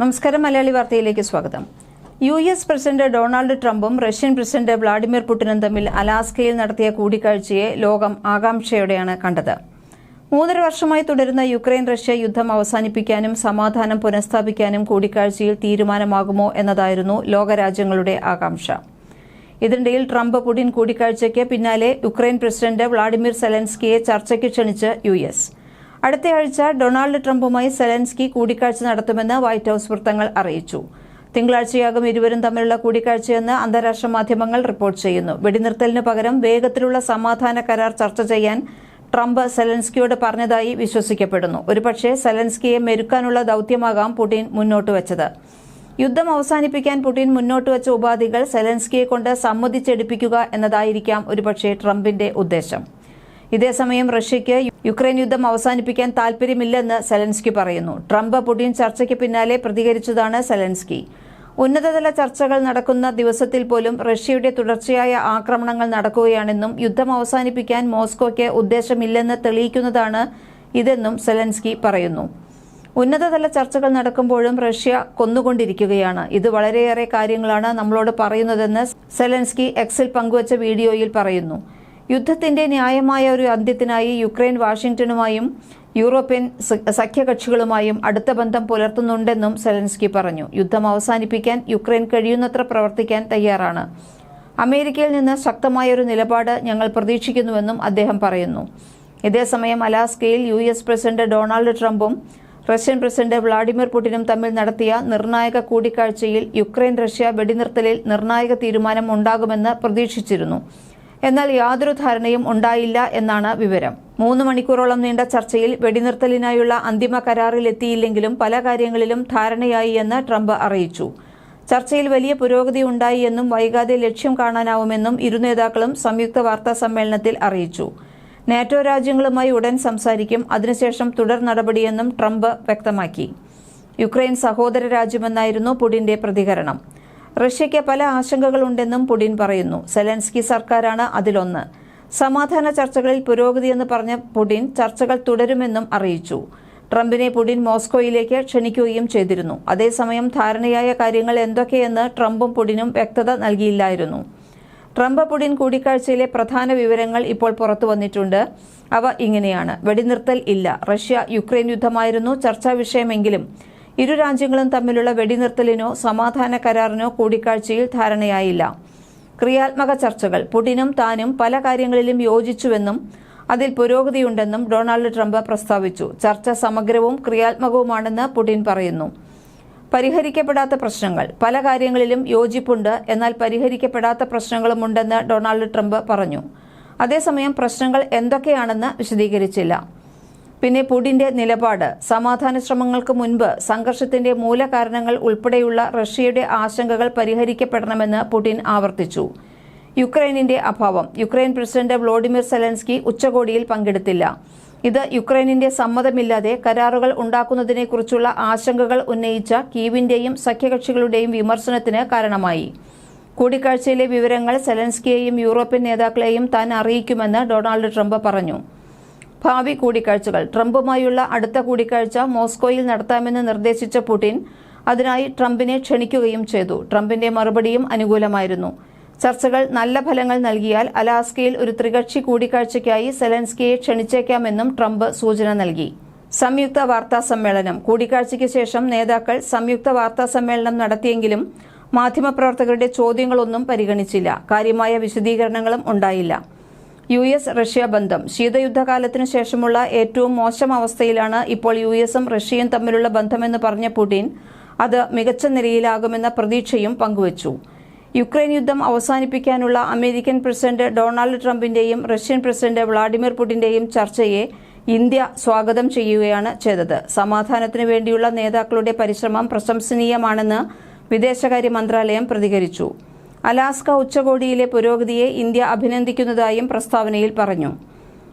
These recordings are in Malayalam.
നമസ്കാരം മലയാളി വാർത്തയിലേക്ക് സ്വാഗതം. യു എസ് പ്രസിഡന്റ് ഡൊണാൾഡ് ട്രംപും റഷ്യൻ പ്രസിഡന്റ് വ്ളാഡിമിർ പുടിനും തമ്മിൽ അലാസ്കയിൽ നടത്തിയ കൂടിക്കാഴ്ചയെ ലോകം ആകാംക്ഷയോടെയാണ് കണ്ടത്. മൂന്നര വർഷമായി തുടരുന്ന യുക്രൈൻ റഷ്യ യുദ്ധം അവസാനിപ്പിക്കാനും സമാധാനം പുനഃസ്ഥാപിക്കാനും കൂടിക്കാഴ്ചയിൽ തീരുമാനമാകുമോ എന്നതായിരുന്നു ലോകരാജ്യങ്ങളുടെ ആകാംക്ഷ. ഇതിനിടയിൽ ട്രംപ് പുടിൻ കൂടിക്കാഴ്ചയ്ക്ക് പിന്നാലെ യുക്രൈൻ പ്രസിഡന്റ് വ്ളാഡിമിർ സെലൻസ്കിയെ ചർച്ചയ്ക്ക് ക്ഷണിച്ച് യു എസ്. അടുത്തയാഴ്ച ഡൊണാൾഡ് ട്രംപുമായി സെലൻസ്കി കൂടിക്കാഴ്ച നടത്തുമെന്ന് വൈറ്റ് ഹൌസ് വൃത്തങ്ങൾ അറിയിച്ചു. തിങ്കളാഴ്ചയാകും ഇരുവരും തമ്മിലുള്ള കൂടിക്കാഴ്ചയെന്ന് അന്താരാഷ്ട്ര മാധ്യമങ്ങൾ റിപ്പോർട്ട് ചെയ്യുന്നു. വെടിനിർത്തലിന് പകരം വേഗത്തിലുള്ള സമാധാന കരാർ ചർച്ച ചെയ്യാൻ ട്രംപ് സെലൻസ്കിയോട് പറഞ്ഞതായി വിശ്വസിക്കപ്പെടുന്നു. ഒരുപക്ഷെ സെലൻസ്കിയെ മെരുക്കാനുള്ള ദൌത്യമാകാം പുടിൻ മുന്നോട്ട് വച്ചത്. യുദ്ധം അവസാനിപ്പിക്കാൻ പുടിൻ മുന്നോട്ട് വച്ച ഉപാധികൾ സെലൻസ്കിയെ കൊണ്ട് സമ്മതിച്ചെടുപ്പിക്കുക എന്നതായിരിക്കാം ഒരുപക്ഷെ ട്രംപിന്റെ ഉദ്ദേശം. ഇതേസമയം റഷ്യയ്ക്ക് യുക്രൈൻ യുദ്ധം അവസാനിപ്പിക്കാൻ താൽപര്യമില്ലെന്ന് സെലൻസ്കി പറയുന്നു. ട്രംപ് പുടിൻ ചർച്ചയ്ക്ക് പിന്നാലെ പ്രതികരിച്ചതാണ് സെലൻസ്കി. ഉന്നതതല ചർച്ചകൾ നടക്കുന്ന ദിവസത്തിൽ പോലും റഷ്യയുടെ തുടർച്ചയായ ആക്രമണങ്ങൾ നടക്കുകയാണെന്നും യുദ്ധം അവസാനിപ്പിക്കാൻ മോസ്കോയ്ക്ക് ഉദ്ദേശമില്ലെന്ന് തെളിയിക്കുന്നതാണ് ഇതെന്നും സെലൻസ്കി പറയുന്നു. ഉന്നതതല ചർച്ചകൾ നടക്കുമ്പോഴും റഷ്യ കൊന്നുകൊണ്ടിരിക്കുകയാണ്. ഇത് വളരെയേറെ കാര്യങ്ങളാണ് നമ്മളോട് പറയുന്നതെന്ന് സെലൻസ്കി എക്സിൽ പങ്കുവച്ച വീഡിയോയിൽ പറയുന്നു. യുദ്ധത്തിന്റെ ന്യായമായ ഒരു അന്ത്യത്തിനായി യുക്രൈൻ വാഷിംഗ്ടണുമായും യൂറോപ്യൻ സഖ്യകക്ഷികളുമായും അടുത്ത ബന്ധം പുലർത്തുന്നുണ്ടെന്നും സെലൻസ്കി പറഞ്ഞു. യുദ്ധം അവസാനിപ്പിക്കാൻ യുക്രൈൻ കഴിയുന്നത്ര പ്രവർത്തിക്കാൻ തയ്യാറാണ്. അമേരിക്കയിൽ നിന്ന് ശക്തമായ ഒരു നിലപാട് ഞങ്ങൾ പ്രതീക്ഷിക്കുന്നുവെന്നും അദ്ദേഹം പറയുന്നു. ഇതേസമയം അലാസ്കയിൽ യു എസ് പ്രസിഡന്റ് ഡൊണാൾഡ് ട്രംപും റഷ്യൻ പ്രസിഡന്റ് വ്ളാഡിമിർ പുടിനും തമ്മിൽ നടത്തിയ നിർണായക കൂടിക്കാഴ്ചയിൽ യുക്രൈൻ റഷ്യ വെടിനിർത്തലിൽ നിർണായക തീരുമാനം ഉണ്ടാകുമെന്ന് പ്രതീക്ഷിച്ചിരുന്നു. എന്നാൽ യാതൊരു ധാരണയും ഉണ്ടായില്ല എന്നാണ് വിവരം. മൂന്ന് മണിക്കൂറോളം നീണ്ട ചർച്ചയിൽ വെടിനിർത്തലിനായുള്ള അന്തിമ കരാറിലെത്തിയില്ലെങ്കിലും പല കാര്യങ്ങളിലും ധാരണയായി എന്ന് ട്രംപ് അറിയിച്ചു. ചർച്ചയിൽ വലിയ പുരോഗതി ഉണ്ടായി എന്നും വൈകാതെ ലക്ഷ്യം കാണാനാവുമെന്നും ഇരു നേതാക്കളും സംയുക്ത വാർത്താ സമ്മേളനത്തിൽ അറിയിച്ചു. നാറ്റോ രാജ്യങ്ങളുമായി ഉടൻ സംസാരിക്കും അതിനുശേഷം തുടർ നടപടിയെന്നും ട്രംപ് വ്യക്തമാക്കി. യുക്രൈൻ സഹോദര രാജ്യമെന്നായിരുന്നു പുടിന്റെ പ്രതികരണം. റഷ്യയ്ക്ക് പല ആശങ്കകളുണ്ടെന്നും പുടിൻ പറയുന്നു. സെലൻസ്കി സർക്കാരാണ് അതിലൊന്ന്. സമാധാന ചർച്ചകളിൽ പുരോഗതിയെന്ന് പറഞ്ഞ പുടിൻ ചർച്ചകൾ തുടരുമെന്നും അറിയിച്ചു. ട്രംപിനെ പുടിൻ മോസ്കോയിലേക്ക് ക്ഷണിക്കുകയും ചെയ്തിരുന്നു. അതേസമയം ധാരണയായ കാര്യങ്ങൾ എന്തൊക്കെയെന്ന് ട്രംപും പുടിനും വ്യക്തത നൽകിയില്ലായിരുന്നു. ട്രംപ് പുടിൻ കൂടിക്കാഴ്ചയിലെ പ്രധാന വിവരങ്ങൾ ഇപ്പോൾ പുറത്തു വന്നിട്ടുണ്ട്. അവ ഇങ്ങനെയാണ്. വെടിനിർത്തൽ ഇല്ല. റഷ്യ യുക്രൈൻ യുദ്ധമായിരുന്നു ചർച്ചാ വിഷയമെങ്കിലും ഇരു രാജ്യങ്ങളും തമ്മിലുള്ള വെടിനിർത്തലിനോ സമാധാന കരാറിനോ കൂടിക്കാഴ്ചയിൽ ധാരണയായില്ല. ക്രിയാത്മക ചർച്ചകൾ പുടിനും താനും പല കാര്യങ്ങളിലും യോജിച്ചുവെന്നും അതിൽ പുരോഗതിയുണ്ടെന്നും ഡൊണാൾഡ് ട്രംപ് പ്രസ്താവിച്ചു. ചർച്ച സമഗ്രവും ക്രിയാത്മകവുമാണെന്ന് പുടിൻ പറയുന്നു. പരിഹരിക്കപ്പെടാത്ത പ്രശ്നങ്ങൾ പല കാര്യങ്ങളിലും യോജിപ്പുണ്ട്. എന്നാൽ പരിഹരിക്കപ്പെടാത്ത പ്രശ്നങ്ങളുമുണ്ടെന്ന് ഡൊണാൾഡ് ട്രംപ് പറഞ്ഞു. അതേസമയം പ്രശ്നങ്ങൾ എന്തൊക്കെയാണെന്ന് വിശദീകരിച്ചില്ല. പിന്നെ പുടിന്റെ നിലപാട്. സമാധാന ശ്രമങ്ങൾക്ക് മുൻപ് സംഘർഷത്തിന്റെ മൂലകാരണങ്ങൾ ഉൾപ്പെടെയുള്ള റഷ്യയുടെ ആശങ്കകൾ പരിഹരിക്കപ്പെടണമെന്ന് പുടിൻ ആവർത്തിച്ചു. യുക്രൈനിന്റെ അഭാവം. യുക്രൈൻ പ്രസിഡന്റ് വ്ളോഡിമിർ സെലൻസ്കി ഉച്ചകോടിയിൽ പങ്കെടുത്തില്ല. ഇത് യുക്രൈനിന്റെ സമ്മതമില്ലാതെ കരാറുകൾ ഉണ്ടാക്കുന്നതിനെക്കുറിച്ചുള്ള ആശങ്കകൾ ഉന്നയിച്ച കീവിന്റെയും സഖ്യകക്ഷികളുടെയും വിമർശനത്തിന് കാരണമായി. കൂടിക്കാഴ്ചയിലെ വിവരങ്ങൾ സെലൻസ്കിയെയും യൂറോപ്യൻ നേതാക്കളെയും താൻ അറിയിക്കുമെന്ന് ഡൊണാൾഡ് ട്രംപ് പറഞ്ഞു. ഭാവി കൂടിക്കാഴ്ചകൾ. ട്രംപുമായുള്ള അടുത്ത കൂടിക്കാഴ്ച മോസ്കോയിൽ നടത്താമെന്ന് നിർദ്ദേശിച്ച പുടിൻ അതിനായി ട്രംപിനെ ക്ഷണിക്കുകയും ചെയ്തു. ട്രംപിന്റെ മറുപടിയും അനുകൂലമായിരുന്നു. ചർച്ചകൾ നല്ല ഫലങ്ങൾ നൽകിയാൽ അലാസ്കയിൽ ഒരു ത്രികക്ഷി കൂടിക്കാഴ്ചയ്ക്കായി സെലൻസ്കിയെ ക്ഷണിച്ചേക്കാമെന്നും ട്രംപ് സൂചന നൽകി. സംയുക്ത വാർത്താ സമ്മേളനം. കൂടിക്കാഴ്ചയ്ക്ക് ശേഷം നേതാക്കൾ സംയുക്ത വാർത്താ സമ്മേളനം നടത്തിയെങ്കിലും മാധ്യമപ്രവർത്തകരുടെ ചോദ്യങ്ങളൊന്നും പരിഗണിച്ചില്ല. കാര്യമായ വിശദീകരണങ്ങളും ഉണ്ടായില്ല. യു എസ് റഷ്യ ബന്ധം. ശീതയുദ്ധകാലത്തിനു ശേഷമുള്ള ഏറ്റവും മോശം അവസ്ഥയിലാണ് ഇപ്പോൾ യു എസും റഷ്യയും തമ്മിലുള്ള ബന്ധമെന്ന് പറഞ്ഞ പുടിൻ അത് മികച്ച നിലയിലാകുമെന്ന പ്രതീക്ഷയും പങ്കുവച്ചു. യുക്രൈൻ യുദ്ധം അവസാനിപ്പിക്കാനുള്ള അമേരിക്കൻ പ്രസിഡന്റ് ഡൊണാൾഡ് ട്രംപിന്റെയും റഷ്യൻ പ്രസിഡന്റ് വ്ളാഡിമിർ പുടിന്റെയും ചർച്ചയെ ഇന്ത്യ സ്വാഗതം ചെയ്യുകയാണ് ചെയ്തത്. സമാധാനത്തിനു വേണ്ടിയുള്ള നേതാക്കളുടെ പരിശ്രമം പ്രശംസനീയമാണെന്ന് വിദേശകാര്യ മന്ത്രാലയം പ്രതികരിച്ചു. അലാസ്ക ഉച്ചകോടിയിലെ പുരോഗതിയെ ഇന്ത്യ അഭിനന്ദിക്കുന്നതായും പ്രസ്താവനയിൽ പറഞ്ഞു.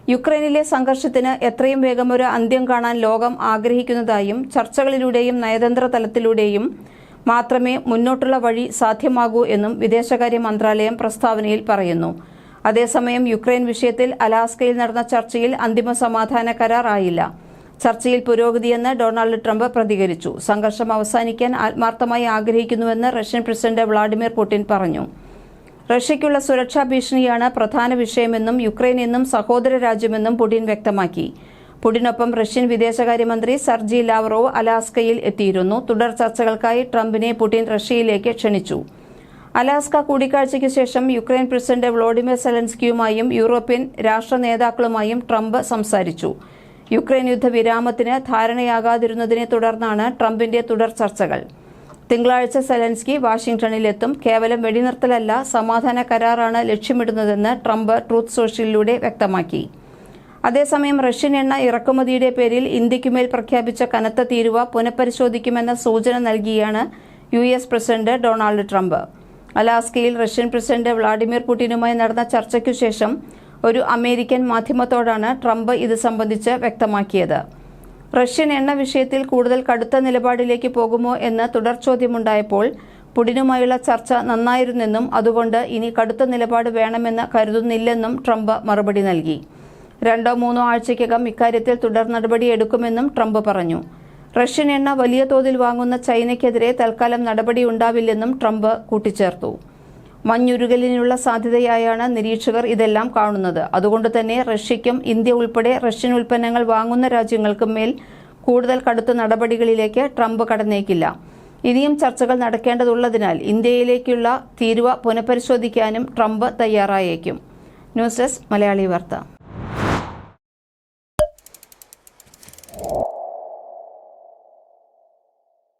യുക്രൈനിലെ സംഘർഷത്തിന് എത്രയും വേഗം ഒരു അന്ത്യം കാണാൻ ലോകം ആഗ്രഹിക്കുന്നതായും ചർച്ചകളിലൂടെയും നയതന്ത്ര തലത്തിലൂടെയും മാത്രമേ മുന്നോട്ടുള്ള വഴി സാധ്യമാകൂ എന്നും വിദേശകാര്യ മന്ത്രാലയം പ്രസ്താവനയിൽ പറയുന്നു. അതേസമയം യുക്രൈൻ വിഷയത്തിൽ അലാസ്കയിൽ നടന്ന ചർച്ചയിൽ അന്തിമ സമാധാന കരാർ ആയില്ല ചർച്ചയിൽ പുരോഗതിയെന്ന് ഡൊണാൾഡ് ട്രംപ് പ്രതികരിച്ചു. സംഘർഷം അവസാനിക്കാൻ ആത്മാർത്ഥമായി ആഗ്രഹിക്കുന്നുവെന്ന് റഷ്യൻ പ്രസിഡന്റ് വ്ളാഡിമിർ പുടിൻ പറഞ്ഞു. റഷ്യയ്ക്കുള്ള സുരക്ഷാ ഭീഷണിയാണ് പ്രധാന വിഷയമെന്നും യുക്രൈൻ എന്നും സഹോദര രാജ്യമെന്നും പുടിൻ വ്യക്തമാക്കി. പുടിനൊപ്പം റഷ്യൻ വിദേശകാര്യമന്ത്രി സർജി ലാവറോവ് അലാസ്കയിൽ എത്തിയിരുന്നു. തുടർ ചർച്ചകൾക്കായി ട്രംപിനെ പുടിൻ റഷ്യയിലേക്ക് ക്ഷണിച്ചു. അലാസ്ക കൂടിക്കാഴ്ചയ്ക്ക് ശേഷം യുക്രൈൻ പ്രസിഡന്റ് വ്ളോഡിമിർ സെലൻസ്കിയുമായും യൂറോപ്യൻ രാഷ്ട്ര നേതാക്കളുമായും ട്രംപ് സംസാരിച്ചു. യുക്രൈൻ യുദ്ധവിരാമത്തിന് ധാരണയാകാതിരുന്നതിനെ തുടർന്നാണ് ട്രംപിന്റെ തുടർ ചർച്ചകൾ. തിങ്കളാഴ്ച സെലൻസ്കി വാഷിംഗ്ടണിലെത്തും. കേവലം വെടിനിർത്തലല്ല സമാധാന കരാറാണ് ലക്ഷ്യമിടുന്നതെന്ന് ട്രംപ് ട്രൂത്ത് സോഷ്യലിലൂടെ വ്യക്തമാക്കി. അതേസമയം റഷ്യൻ എണ്ണ ഇറക്കുമതിയുടെ പേരിൽ ഇന്ത്യക്കുമേൽ പ്രഖ്യാപിച്ച കനത്ത തീരുവ പുനഃപരിശോധിക്കുമെന്ന സൂചന നൽകിയാണ് U S president Donald Trump. അലാസ്കയിൽ Russian president Vladimir പുടിനുമായി നടന്ന ചർച്ചയ്ക്കു ശേഷം ഒരു അമേരിക്കൻ മാധ്യമത്തോടാണ് ട്രംപ് ഇത് സംബന്ധിച്ച് വ്യക്തമാക്കിയത്. റഷ്യൻ എണ്ണ വിഷയത്തിൽ കൂടുതൽ കടുത്ത നിലപാടിലേക്ക് പോകുമോ എന്ന് തുടർ ചോദ്യമുണ്ടായപ്പോൾ പുടിനുമായുള്ള ചർച്ച നന്നായിരുന്നെന്നും അതുകൊണ്ട് ഇനി കടുത്ത നിലപാട് വേണമെന്ന് കരുതുന്നില്ലെന്നും ട്രംപ് മറുപടി നൽകി. രണ്ടോ മൂന്നോ ആഴ്ചയ്ക്കകം ഇക്കാര്യത്തിൽ തുടർ നടപടി എടുക്കുമെന്നും ട്രംപ് പറഞ്ഞു. റഷ്യൻ എണ്ണ വലിയ തോതിൽ വാങ്ങുന്ന ചൈനയ്ക്കെതിരെ തൽക്കാലം നടപടി ഉണ്ടാവില്ലെന്നും ട്രംപ് കൂട്ടിച്ചേർത്തു. മഞ്ഞുരുകലിനുള്ള സാധ്യതയായാണ് നിരീക്ഷകർ ഇതെല്ലാം കാണുന്നത്. അതുകൊണ്ട് തന്നെ റഷ്യയ്ക്കും ഇന്ത്യ ഉൾപ്പെടെ റഷ്യൻ ഉൽപ്പന്നങ്ങൾ വാങ്ങുന്ന രാജ്യങ്ങൾക്കും മേൽ കൂടുതൽ കടുത്ത നടപടികളിലേക്ക് ട്രംപ് കടന്നേക്കില്ല. ഇനിയും ചർച്ചകൾ നടക്കേണ്ടതുള്ളതിനാൽ ഇന്ത്യയിലേക്കുള്ള തീരുവ പുനഃപരിശോധിക്കാനും ട്രംപ് തയ്യാറായേക്കും. ന്യൂസ് ഡെസ്ക് മലയാളി വാർത്ത.